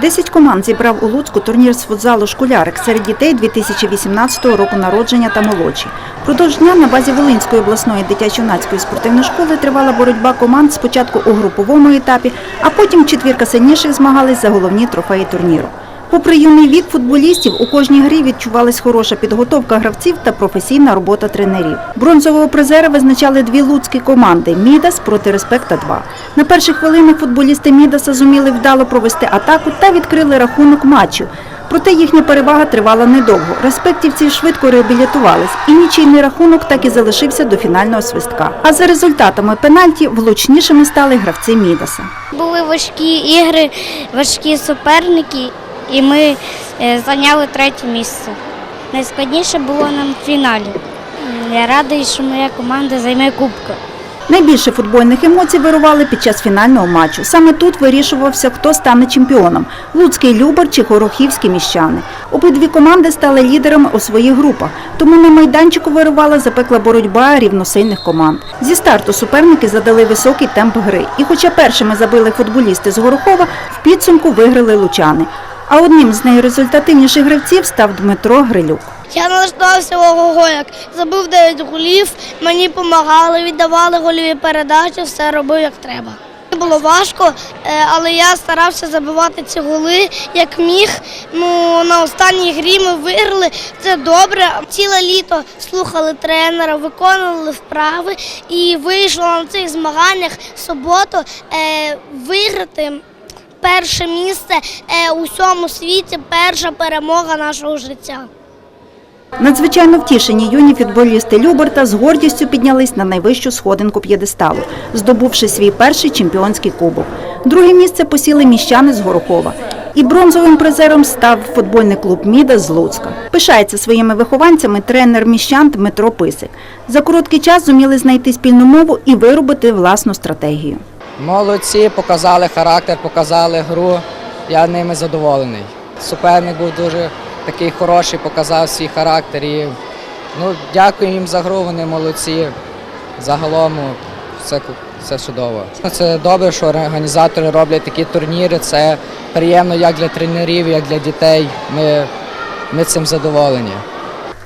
Десять команд зібрав у Луцьку турнір з футзалу «Школярик» серед дітей 2018 року народження та молодші. Продовж дня на базі Волинської обласної дитячо-юнацької спортивної школи тривала боротьба команд спочатку у груповому етапі, а потім четвірка сильніших змагались за головні трофеї турніру. Попри юний вік футболістів, у кожній грі відчувалась хороша підготовка гравців та професійна робота тренерів. Бронзового призера визначали дві луцькі команди Мідас проти Респекта-2. На перших хвилинах футболісти Мідаса зуміли вдало провести атаку та відкрили рахунок матчу. Проте їхня перевага тривала недовго. Респектівці швидко реабілітувались, і нічийний рахунок так і залишився до фінального свистка. А за результатами пенальті влучнішими стали гравці Мідаса. Були важкі ігри, важкі суперники, і ми е, зайняли третє місце. Найскладніше було нам в фіналі. Я радий, що моя команда займе кубку. Найбільше футбольних емоцій вирували під час фінального матчу. Саме тут вирішувався, хто стане чемпіоном – Луцький Любар чи Горохівські міщани. Обидві команди стали лідерами у своїх групах, тому на майданчику вирувала запекла боротьба рівносильних команд. Зі старту суперники задали високий темп гри. І хоча першими забили футболісти з Горохова, в підсумку виграли лучани. А одним з найрезультативніших гравців став Дмитро Грилюк. Я налаштувався ого як забив 9 голів, мені допомагали, віддавали гольові передачі, все робив як треба. Було важко, е, але я старався забивати ці голи як міг. Ну на останній грі ми виграли. Це добре. Ціле літо слухали тренера, виконували вправи і вийшло на цих змаганнях в суботу е, виграти. Перше місце е, у всьому світі, перша перемога нашого життя. Надзвичайно втішені юні футболісти Люберта з гордістю піднялись на найвищу сходинку п'єдесталу, здобувши свій перший чемпіонський кубок. Друге місце посіли міщани з Горохова. І бронзовим призером став футбольний клуб Міда з Луцька. Пишається своїми вихованцями тренер міщан Дмитро Писик. За короткий час зуміли знайти спільну мову і виробити власну стратегію. Молодці, показали характер, показали гру. Я ними задоволений. Суперник був дуже такий хороший, показав свій характер. І, ну, дякую їм за гру, вони молодці. Загалом ну, все, все чудово. Це добре, що організатори роблять такі турніри. Це приємно як для тренерів, як для дітей. Ми, ми цим задоволені.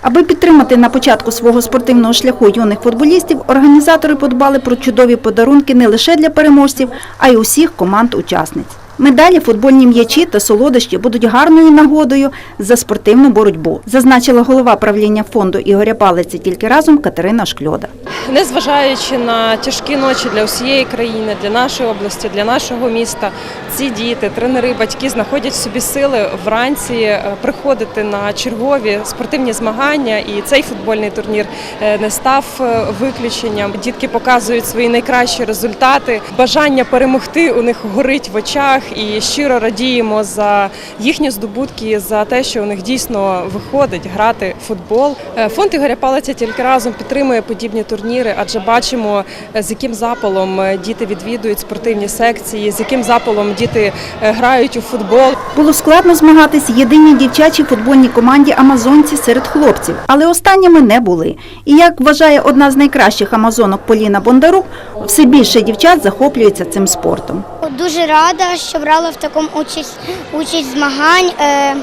Аби підтримати на початку свого спортивного шляху юних футболістів, організатори подбали про чудові подарунки не лише для переможців, а й усіх команд-учасниць. Медалі, футбольні м'ячі та солодощі будуть гарною нагодою за спортивну боротьбу, зазначила голова правління фонду Ігоря Палиці тільки разом Катерина Шкльода. Незважаючи на тяжкі ночі для всієї країни, для нашої області, для нашого міста, ці діти, тренери, батьки знаходять собі сили вранці е, приходити на чергові спортивні змагання. І цей футбольний турнір е, не став е, виключенням. Дітки показують свої найкращі результати. Бажання перемогти у них горить в очах, і щиро радіємо за їхні здобутки, за те, що у них дійсно виходить грати в футбол. Е, Фонд Ігоря Палиця тільки разом підтримує подібні турніри, адже бачимо, е, з яким запалом е, діти відвідують спортивні секції, з яким запалом діти грають у футбол. Було складно змагатись єдиній дівчачій футбольній команді Амазонці серед хлопців, але останніми не були. І як вважає одна з найкращих амазонок Поліна Бондарук, все більше дівчат захоплюються цим спортом. Дуже рада, що брала в такому участь, участь змагань. Е,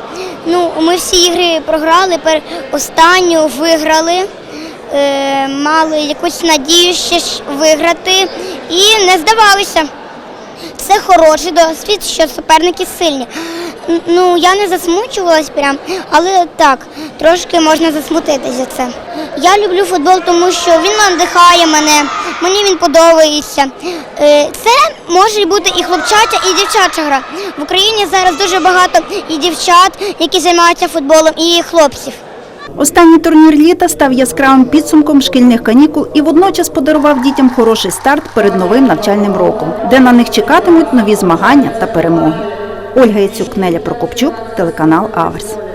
ну, ми всі ігри програли, пер, останню виграли, е, мали якусь надію ще виграти і не здавалися. Це хороший досвід, що суперники сильні. Ну, я не засмучувалась прям, але так, трошки можна засмутитись за це. Я люблю футбол, тому що він надихає мене, мені він подобається. Е, Це може бути і хлопчача, і дівчача гра. В Україні зараз дуже багато і дівчат, які займаються футболом, і хлопців. Останній турнір літа став яскравим підсумком шкільних канікул і водночас подарував дітям хороший старт перед новим навчальним роком, де на них чекатимуть нові змагання та перемоги. Ольга Яцюк, Неля Прокопчук, телеканал Аверс.